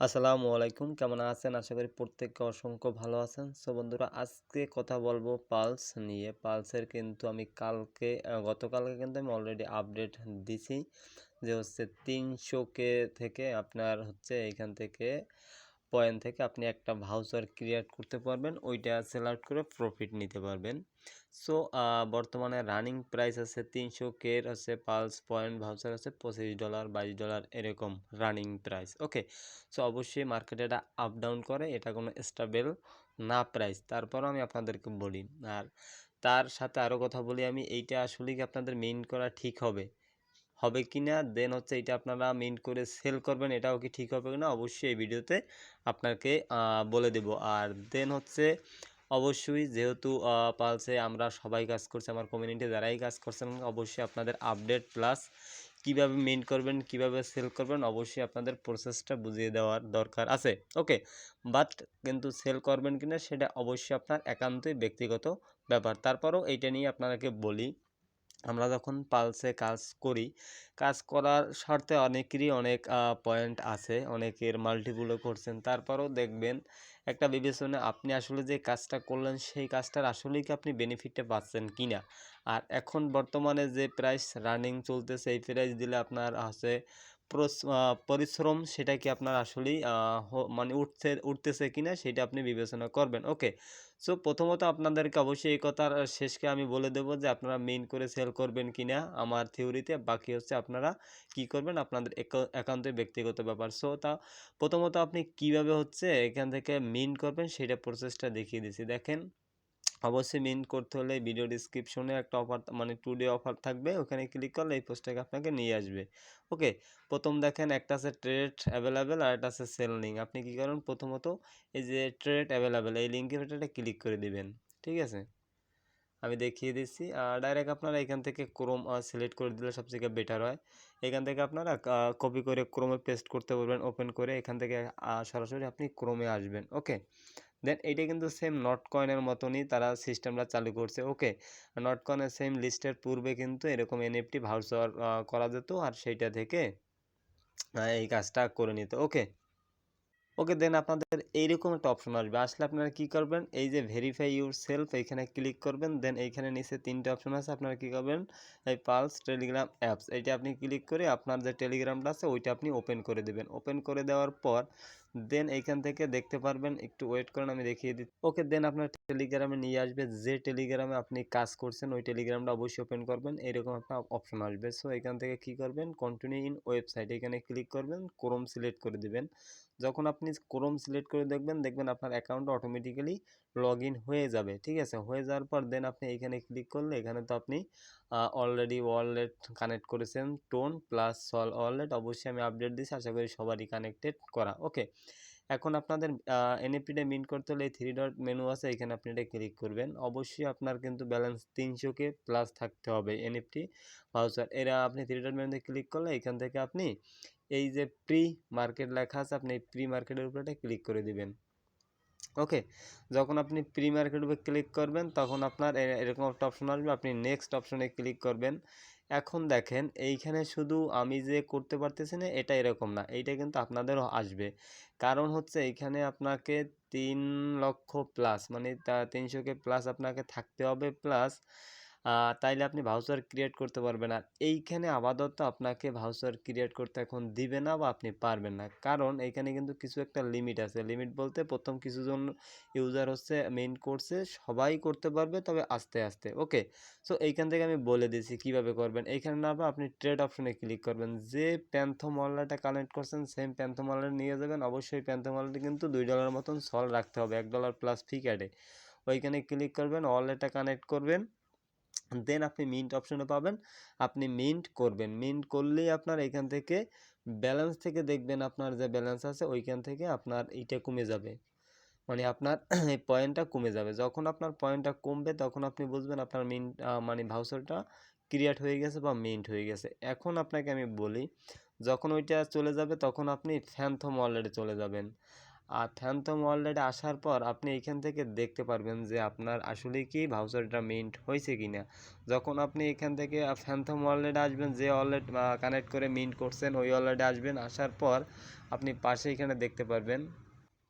আসসালামু আলাইকুম। কেমন আছেন? আশা করি প্রত্যেককে অসংখ্য ভালো আছেন। সো বন্ধুরা, আজকে কথা বলব পালস নিয়ে। পালসের কিন্তু আমি কালকে গতকালকে কিন্তু আমি অলরেডি আপডেট দিছি যে হচ্ছে তিনশো কে থেকে আপনার হচ্ছে এইখান থেকে পয়েন্ট থেকে আপনি একটা ভাউচার ক্রিয়েট করতে পারবেন, ওইটা সিলেক্ট করে প্রফিট নিতে পারবেন। সো বর্তমানে রানিং প্রাইস আছে তিনশো কের হচ্ছে পালস পয়েন্ট ভাউচার আছে পঁচিশ ডলার বাইশ ডলার এরকম রানিং প্রাইস ওকে সো অবশ্যই মার্কেটে এটা আপ ডাউন করে, এটা কোনো স্টেবল না প্রাইস তারপরও আমি আপনাদেরকে বলি, আর তার সাথে আরও কথা বলি, আমি এইটা আসলে কি আপনাদের মেইন করা ঠিক হবে? হবে কি না? দেন হচ্ছে এটা আপনারা মেইন করে সেল করবেন, এটাও কি ঠিক হবে না? অবশ্যই এই ভিডিওতে আপনাকে বলে দেব। আর দেন হচ্ছে অবশ্যই যেহেতু পালসে আমরা সবাই কাজ করছি, আমার কমিউনিটি যারাই কাজ করছেন অবশ্যই আপনাদের আপডেট প্লাস কীভাবে মেইন করবেন, কীভাবে সেল করবেন, অবশ্যই আপনাদের প্রসেসটা বুঝিয়ে দেওয়ার দরকার আছে। ওকে বাট কিন্তু সেল করবেন কিনা সেটা অবশ্যই আপনার একান্তই ব্যক্তিগত ব্যাপার। তারপরও এইটা নিয়ে আপনাকে বলি আমরা যখন পালসে কাজ করি, কাজ করার স্বার্থে অনেকেরই অনেক পয়েন্ট আছে, অনেকের মাল্টিপুলও করছেন। তারপরেও দেখবেন একটা বিবেচনা আপনি আসলে যে কাজটা করলেন, সেই কাজটার আসলেই কি আপনি বেনিফিটটা পাচ্ছেন কি না? আর এখন বর্তমানে যে প্রাইস রানিং চলতেছে, এই প্রাইস দিলে আপনার আছে পরিশ্রম সেটা কি আপনার আসলেই মানে উঠছে, উঠতেছে কিনা সেটা আপনি বিবেচনা করবেন। ওকে, সো প্রথমত আপনাদেরকে অবশ্যই এই কথার শেষকে আমি বলে দেবো যে আপনারা মেইন করে সেল করবেন কিনা আমার থিওরিতে বাকি হচ্ছে আপনারা কি করবেন আপনাদের একা- একান্তই ব্যক্তিগত ব্যাপার। সো তা প্রথমত আপনি কীভাবে হচ্ছে এখান থেকে মেইন করবেন সেটা প্রসেসটা দেখিয়ে দিচ্ছি। দেখেন অবশ্যই মেইন করতে হলে ভিডিও ডিসক্রিপশনে একটা অফার মানে টু ডে অফার থাকবে। ওখানে ক্লিক করলে এই পোস্টটাকে আপনাকে নিয়ে আসবে। ওকে প্রথম দেখেন একটা আছে ট্রেড অ্যাভেলেবেল আর একটা আছে সেল লিঙ্ক আপনি কী করেন? প্রথমত এই যে ট্রেড অ্যাভেলেবেল এই লিঙ্কের এটা ক্লিক করে দিবেন। ঠিক আছে? আমি দেখিয়ে দিচ্ছি। আর ডাইরেক্ট আপনারা এখান থেকে ক্রোম সিলেক্ট করে দিলে সবথেকে বেটার হয়। এখান থেকে আপনারা কপি করে ক্রোমে পেস্ট করতে পারবেন ওপেন করে এখান থেকে সরাসরি আপনি ক্রোমে আসবেন। ওকে দেন এইটা কিন্তু সেম নট কয়েনের মতনই তারা সিস্টেমটা চালু করছে। ওকে নট কয়েনের সেম লিস্টের পূর্বে কিন্তু এরকম এনএফটি ভাউচার করা যেত আর সেইটা থেকে এই কাজটা করে নিত। ওকে ওকে দেন আপনাদের এইরকম একটা অপশন আসবে। আসলে আপনারা কি করবেন? এই যে ভেরিফাই ইউর সেলফ এইখানে ক্লিক করবেন দেন এইখানে নিচে তিনটে অপশন আছে। আপনারা কি করবেন? এই পালস টেলিগ্রাম অ্যাপস এইটা আপনি ক্লিক করে আপনার যে টেলিগ্রামটা আছে, ওইটা আপনি ওপেন করে দেবেন। ওপেন করে দেওয়ার পর দেন এইখান থেকে দেখতে পারবেন, একটু ওয়েট করেন, আমি দেখিয়ে দিচ্ছি। ওকে দেন আপনার টেলিগ্রামে নিয়ে আসবে, যে টেলিগ্রামে আপনি কাজ করছেন, ওই টেলিগ্রামটা অবশ্যই ওপেন করবেন, এরকম একটা অপশন আসবে। সো এখান থেকে কি করবেন কন্টিনিউ ইন ওয়েবসাইট এখানে ক্লিক করবেন ক্রোম সিলেক্ট করে দিবেন। যখন আপনি ক্রোম সিলেক্ট করে দেখবেন দেখবেন আপনার অ্যাকাউন্ট অটোমেটিক্যালি লগ ইন হয়ে যাবে, ঠিক আছে? হয়ে যাওয়ার পর দেন আপনি এইখানে ক্লিক করলে এখানে তো আপনি অলরেডি ওয়ালেট কানেক্ট করেছেন টোন প্লাস সল ওয়ালেট অবশ্যই আমি আপডেট দিচ্ছি আশা করি সবারই কানেক্টেড করা ওকে এখন আপনাদের এনএফটিটা মিন্ট করতে হলে থ্রি ডট মেনু আছে, এখানে আপনি এটা ক্লিক করবেন। অবশ্যই আপনার কিন্তু ব্যালেন্স তিনশোকে প্লাস থাকতে হবে এনএফটি ভাউচার এরা আপনি থ্রি ডট মেনুতে ক্লিক করলে এখান থেকে আপনি, এই যে প্রি মার্কেট লেখা আছে, আপনি প্রি মার্কেটের উপরে ক্লিক করে দিবেন। ওকে যখন আপনি প্রি মার্কেট উপরে ক্লিক করবেন, তখন আপনার এরকম একটা অপশন আসবে, আপনি নেক্সট অপশনে ক্লিক করবেন। এখন দেখেন, এইখানে শুধু আমি যে করতে পারতেছি না, এটা এরকম না, এইটা কিন্তু আপনাদেরও আসবে। কারণ হচ্ছে এইখানে আপনাকে তিন লক্ষ প্লাস মানে তিনশোকে প্লাস আপনাকে থাকতে হবে প্লাস তাইলে আপনি ভাউচার ক্রিয়েট করতে পারবেন। আর এইখানে আপাতত আপনাকে ভাউচার ক্রিয়েট করতে এখন দিবে না বা আপনি পারবেন না। কারণ এইখানে কিন্তু কিছু একটা লিমিট আছে। লিমিট বলতে প্রথম কিছুজন ইউজার হচ্ছে মেইন কোর্সে সবাই করতে পারবে তবে আস্তে আস্তে। ওকে সো এইখান থেকে আমি বলে দিয়েছি কীভাবে করবেন। এইখানে না আপনি ট্রেড অপশনে ক্লিক করবেন। যে প্যান্থম ওয়ালেটটা কানেক্ট করছেন সেম প্যান্থম ওয়ালেট নিয়ে যাবেন। অবশ্যই প্যান্থম ওয়ালেটে কিন্তু দুই ডলার মতন সল রাখতে হবে। এক ডলার প্লাস ফি ক্যাডে ওইখানে ক্লিক করবেন ওয়ালেটটা কানেক্ট করবেন। দেন আপনি মিন্ট অপশনে পাবেন। আপনি মিন্ট করবেন। মিন্ট করলেই আপনার এখান থেকে ব্যালেন্স থেকে দেখবেন আপনার যে ব্যালেন্স আছে, ওইখান থেকে আপনার এইটা কমে যাবে। মানে আপনার এই পয়েন্টটা কমে যাবে। যখন আপনার পয়েন্টটা কমবে, তখন আপনি বুঝবেন আপনার মিন্ট মানে ভাউচারটা ক্রিয়েট হয়ে গেছে বা মিন্ট হয়ে গেছে। এখন আপনাকে আমি বলি, যখন ওইটা চলে যাবে, তখন আপনি ফ্যান্থম ওয়ালেটে চলে যাবেন। আর ফ্যান্থম ওয়ালেটে আসার পর আপনি এখান থেকে দেখতে পারবেন যে আপনার আসলে কি ভাউচারটা মিন্ট হয়েছে কি না যখন আপনি এখান থেকে ফ্যান্থম ওয়ালেটে আসবেন, যে ওয়ালেট কানেক্ট করে মিন্ট করছেন, ওই ওয়ালেটে আসবেন, আসার পর আপনি পাশে এখানে দেখতে পারবেন।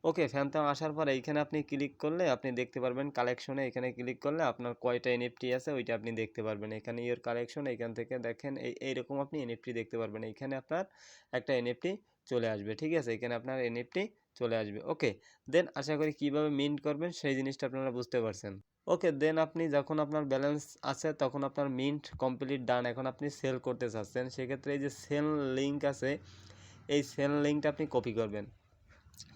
ওকে ফ্যান্থম আসার পর এইখানে আপনি ক্লিক করলে আপনি দেখতে পারবেন কালেকশনে এখানে ক্লিক করলে আপনার কয়টা এনএফটি আছে ওইটা আপনি দেখতে পারবেন। এখানে ইয়ের কালেকশন এখান থেকে দেখেন এই, এইরকম আপনি এনএফটি দেখতে পারবেন। এইখানে আপনার একটা এনএফটি চলে আসবে, ঠিক আছে? এখানে আপনার এনএফটি চলে আসবে। ওকে দেন আশা করি কীভাবে মিন্ট করবেন সেই জিনিসটা আপনারা বুঝতে পারছেন। ওকে দেন আপনি যখন আপনার ব্যালেন্স আছে, তখন আপনার মিন্ট কমপ্লিট ডান এখন আপনি সেল করতে চাচ্ছেন, সেক্ষেত্রে এই যে সেল লিঙ্ক আছে, এই সেল লিঙ্কটা আপনি কপি করবেন।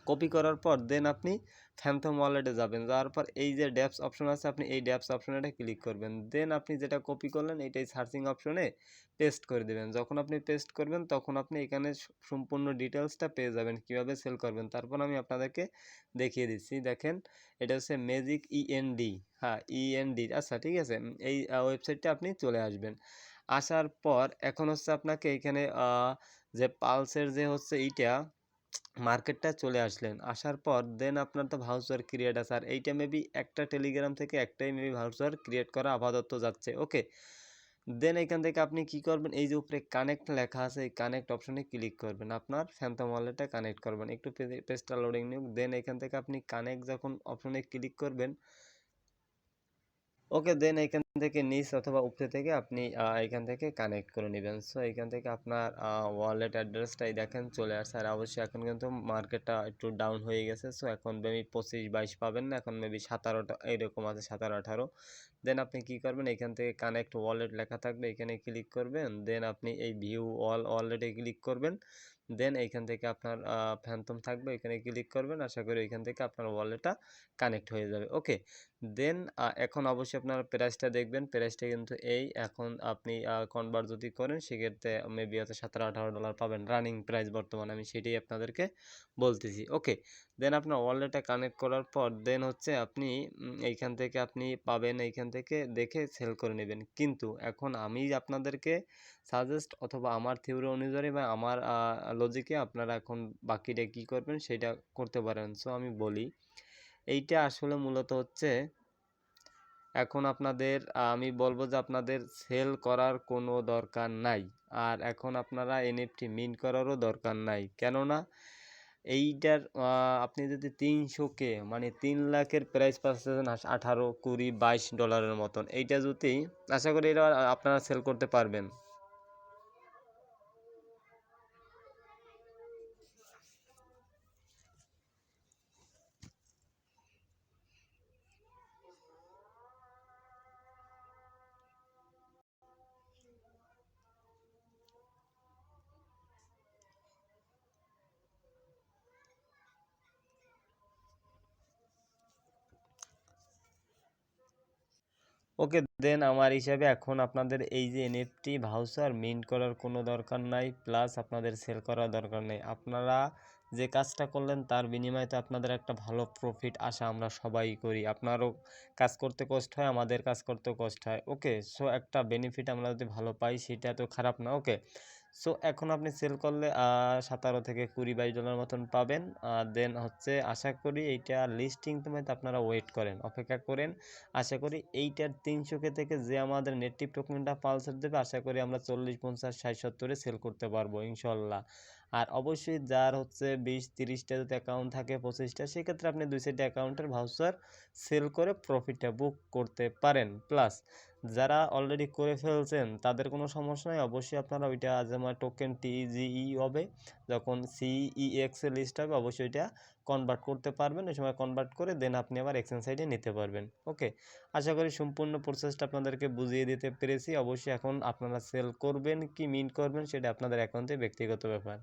কপি করার পর দেন আপনি ফ্যান্থম ওয়ালেটে যাবেন। যাওয়ার পর এই যে ড্যাপস অপশন আছে, আপনি এই ড্যাপস অপশনে ক্লিক করবেন। দেন আপনি যেটা কপি করলেন এইটাই সার্চিং অপশনে পেস্ট করে দেবেন। যখন আপনি পেস্ট করবেন, তখন আপনি এখানে সম্পূর্ণ ডিটেলসটা পেয়ে যাবেন, কীভাবে সেল করবেন। তারপর আমি আপনাদেরকে দেখিয়ে দিচ্ছি। দেখেন, এটা হচ্ছে ম্যাজিক ইএনডি হ্যাঁ ইএনডি আচ্ছা ঠিক আছে। এই ওয়েবসাইটটা আপনি চলে আসবেন। আসার পর এখন হচ্ছে আপনাকে এখানে যে পালসের যে হচ্ছে এইটা মার্কেটটা চলে আসলেন। আসার পর দেন আপনার তো ভাউচার ক্রিয়েট আছে আর এইটা মেবি একটা টেলিগ্রাম থেকে একটাই মেবি ভাউচার ক্রিয়েট করা আপাতত যাচ্ছে। ওকে? দেন এখান থেকে আপনি কি করবেন? এই যে উপরে কানেক্ট লেখা আছে, এই কানেক্ট অপশনে ক্লিক করবেন। আপনার ফ্যান্থম ওয়ালেটটা কানেক্ট করবেন। একটু পেজটা লোডিং নিউক দেন এখান থেকে আপনি কানেক্ট যখন অপশনে ক্লিক করবেন, ওকে? দেন এখান থেকে নিচ অথবা উপরে থেকে আপনি এখান থেকে কানেক্ট করে নেবেন। সো এখান থেকে আপনার ওয়ালেট অ্যাড্রেসটাই দেখেন, চলে আসছে। আর অবশ্যই এখন কিন্তু মার্কেটটা একটু ডাউন হয়ে গেছে। সো এখন মেবি পঁচিশ বাইশ পাবেন না, এখন মেবি সাতারোটা এইরকম আছে সাতারো, আঠারো। দেন আপনি কি করবেন? এখান থেকে কানেক্ট ওয়ালেট লেখা থাকবে, এখানে ক্লিক করবেন। দেন আপনি এই ভিউ অল ওয়ালেটে ক্লিক করবেন। দেন এইখান থেকে আপনার ফ্যান্টম থাকবে, এখানে ক্লিক করবেন। আশা করি এখান থেকে আপনার ওয়ালেটটা কানেক্ট হয়ে যাবে। ওকে দেন এখন অবশ্যই আপনার প্রাইসটা দেখবেন। প্রাইসটা কিন্তু এই এখন আপনি কনভার্ট যদি করেন, সেক্ষেত্রে মেবি হয়তো সতেরো আঠারো ডলার পাবেন রানিং প্রাইস বর্তমানে। আমি সেটাই আপনাদেরকে বলতেছি। ওকে দেন আপনার ওয়ালেটটা কানেক্ট করার পর দেন হচ্ছে আপনি এইখান থেকে আপনি পাবেন, এইখান থেকে দেখে সেল করে নেবেন। কিন্তু এখন আমি আপনাদেরকে সাজেস্ট অথবা আমার থিওরি অনুযায়ী বা আমার লজিকে আপনারা এখন বাকিটা কি করবেন সেটা করতে পারেন। সো আমি বলি, এইটা আসলে মূলত হচ্ছে এখন আপনাদের আমি বলব যে আপনাদের সেল করার কোনো দরকার নাই। আর এখন আপনারা এনএফটি মিন করারও দরকার নাই। কেননা এইটার আপনি যদি তিনশোকে মানে তিন লাখের প্রাইস পাচ্ছেন আঠারো, কুড়ি, বাইশ ডলারের মতন, এইটা যদি, আশা করি এটা আপনারা সেল করতে পারবেন। ওকে দেন আমার হিসাবে এখন আপনাদের এই যে এনএফটি ভাউচার মিন্ট করার কোনো দরকার নাই প্লাস আপনাদের সেল করার দরকার নেই। আপনারা যে কাজটা করলেন, তার বিনিময়ে তো আপনাদের একটা ভালো প্রফিট আসা আমরা সবাই করি। আপনারও কাজ করতে কষ্ট হয়, আমাদের কাজ করতেও কষ্ট হয়। ওকে সো একটা বেনিফিট আমরা যদি ভালো পাই, সেটা তো খারাপ না। ওকে সো এখন আপনি সেল করলে সতেরো থেকে কুড়ি, বাইশ ডলার মতন পাবেন। দেন হচ্ছে আশা করি এইটা লিস্টিং তোমায় আপনারা ওয়েট করেন, অপেক্ষা করেন। আশা করি এইটার তিনশোকে থেকে যে আমাদের নেটিভ টোকেনটা পালসার দেবে, আশা করি আমরা চল্লিশ, পঞ্চাশ, ষাট, সত্তরে সেল করতে পারব, ইনশাল্লাহ। আর অবশ্যই যার হচ্ছে বিশ, তিরিশটা যদি অ্যাকাউন্ট থাকে, পঁচিশটা, সেক্ষেত্রে আপনি দুই সাইডে অ্যাকাউন্টের ভাউচার সেল করে প্রফিটটা বুক করতে পারেন। প্লাস যারা অলরেডি করে ফেলছেন, তাদের কোনো সমস্যা নেই। অবশ্যই আপনারা ওইটা যেমন টোকেন টিজিই হবে। যখন সিইএক্স এর লিস্ট হবে, অবশ্যই ওইটা কনভার্ট করতে পারবেন। ওই সময় কনভার্ট করে দেন আপনি আবার এক্সচেঞ্জ সাইডে নিতে পারবেন। ওকে আশা করি সম্পূর্ণ প্রসেসটা আপনাদেরকে বুঝিয়ে দিতে পেরেছি। অবশ্যই এখন আপনারা সেল করবেন কি মিন করবেন, সেটা আপনাদের অ্যাকাউন্টে ব্যক্তিগত ব্যাপার।